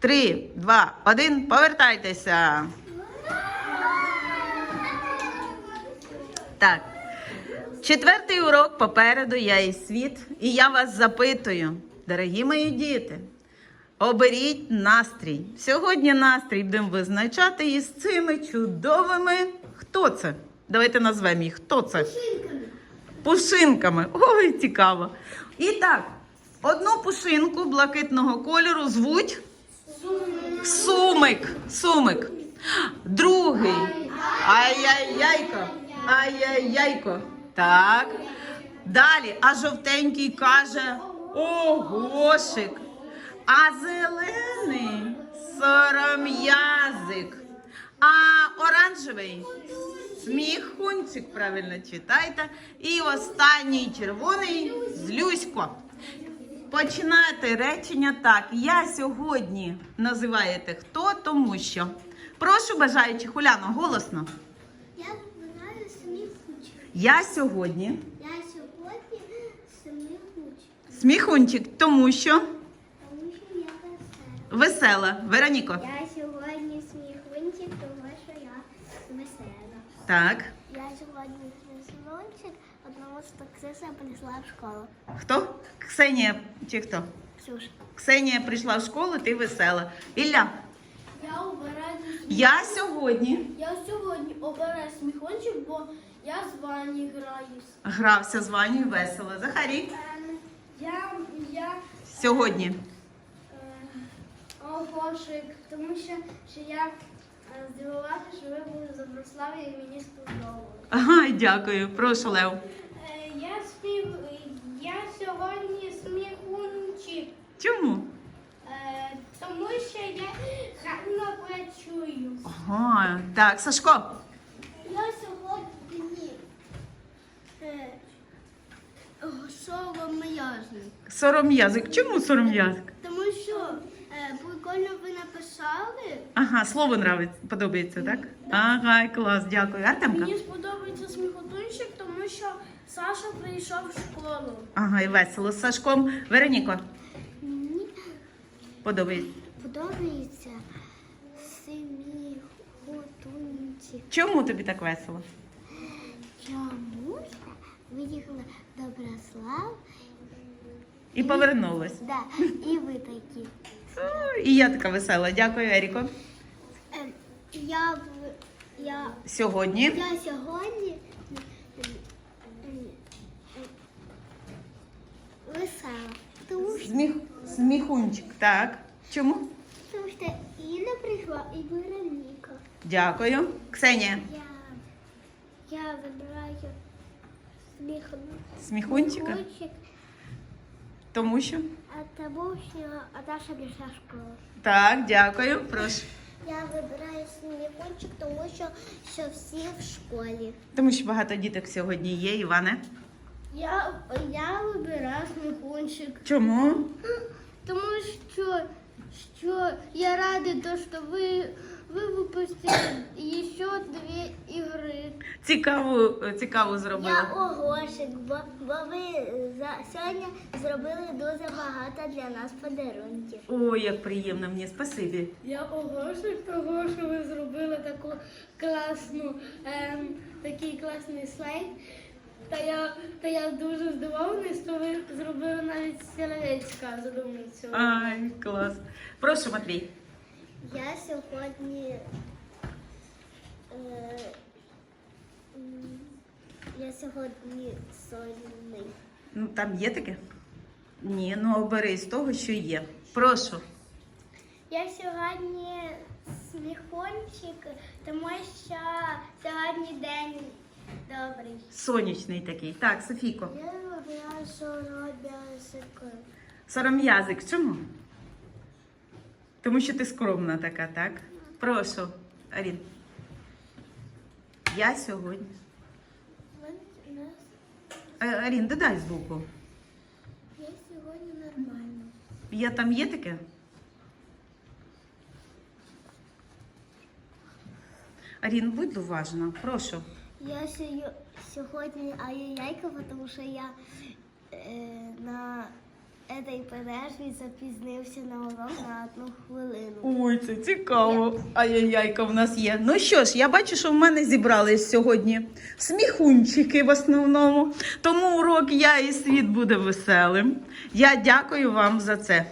Три, два, один. Повертайтеся. Так. Четвертий урок попереду я і світ. І я вас запитую, дорогі мої діти, оберіть настрій. Сьогодні настрій будемо визначати із цими чудовими. Хто це? Давайте назвемо їх. Хто це? Пушинками. Ой, цікаво. І так, одну пушинку блакитного кольору звуть Сумик. Сумик. Другий. Ай-яй-яйко. Ай-яй-яйко. Так. Далі. А жовтенький каже Огошик. А зелений сором'язик. А оранжевий сміхунчик, правильно читайте. І останній червоний злюсько. Починайте речення так. Я сьогодні називаєте хто, тому що. Прошу бажаючих, Уляно, голосно. Я вибираю кучі. Я сьогодні Я сьогодні кучі, сміхунчик, тому що тому що я весела. весела. Вероніко. Я сьогодні сміхунчик, тому що я весела. Так. Я сьогодні сміхунчик, тому що Ксюша прийшла в школу. Хто? Ксенія чи хто? Ксюша. Ксенія прийшла в школу, ти весела. Ілля, Я обираю я сьогодні я сьогодні обираю сміхончик, бо я з Вані граюсь. грався з Ванею весело. Захарій. Я, я Сьогодні. е, Огошик, тому що, що я е, здивувати, що ви були з Доброславі і мені сподобалось. Ага, дякую. Прошу, Лев. Я спів, я сьогодні сміхунчик, Чому? е, тому що я гарно працюю. Ага, так, Сашко. Я сьогодні е, солом'язник. Сором'язик. Чому сором'язик? Тому що е, прикольно ви написали. Ага, слово нравиться, подобається, так? Ага, клас, дякую. Артемка? Мені сподобається сміхотунчик, тому що Саша прийшов в школу. Ага, і весело з Сашком. Вероніко, Мені подобається. подобається самі готунці. Чому тобі так весело? Чому що виїхала Доброслав? І повернулась. Да, і ви такі. О, І я така весела. Дякую, Еріко. Е, я, я, Сьогодні. я сьогодні весела. Тому що, Сміх... Сміхунчик. Так. Чому? тому що Інна прийшла і Вероніка. Дякую. Ксенія. Я, я вибираю сміх, Сміхунчика? сміхунчик, Тому що? а тому що Наташа прийшла в школу. Так, дякую. Прошу. Я вибираю сміхунчик, тому що, що всі в школі. Тому що багато діток сьогодні є, Іване. Я, я вибираю сміхунчик, Чому? тому що, що я радий, то, що ви, ви випустили ще дві ігри. Цікаву, цікаву Я зробила. огошик, бо, бо ви за, сьогодні зробили дуже багато для нас подарунків. Ой, як приємно мені, спасибі. Я огошик того, що ви зробили таку класну, ем, такий класний слайд. Та я, та я дуже здивований, що ви зробили навіть сіловецька задумницю. Ай, клас. Прошу, Матвій. Я сьогодні. Е, я сьогодні сольний. Ну, там є таке? Ні, ну обери з того, що є. Прошу. Я сьогодні сміхончик, тому що сьогодні день добрий. Сонячний такий. Так, Софійко. Я вибираю сороб'язик. Сором'язик. Чому? Тому що ти скромна така, так? Прошу, Арін. Я сьогодні. Арін, додай звуку. Я сьогодні нормально. Я там є таке? Арін, будь уважна, прошу. Я сьо- сьогодні ай-яйка, тому що я е, на этой перерві запізнився на урок на одну хвилину. Ой, це цікаво. Ай-яй-яйка в нас є. Ну що ж, я бачу, що в мене зібрались сьогодні сміхунчики в основному. Тому урок я і світ буде веселим. Я дякую вам за це.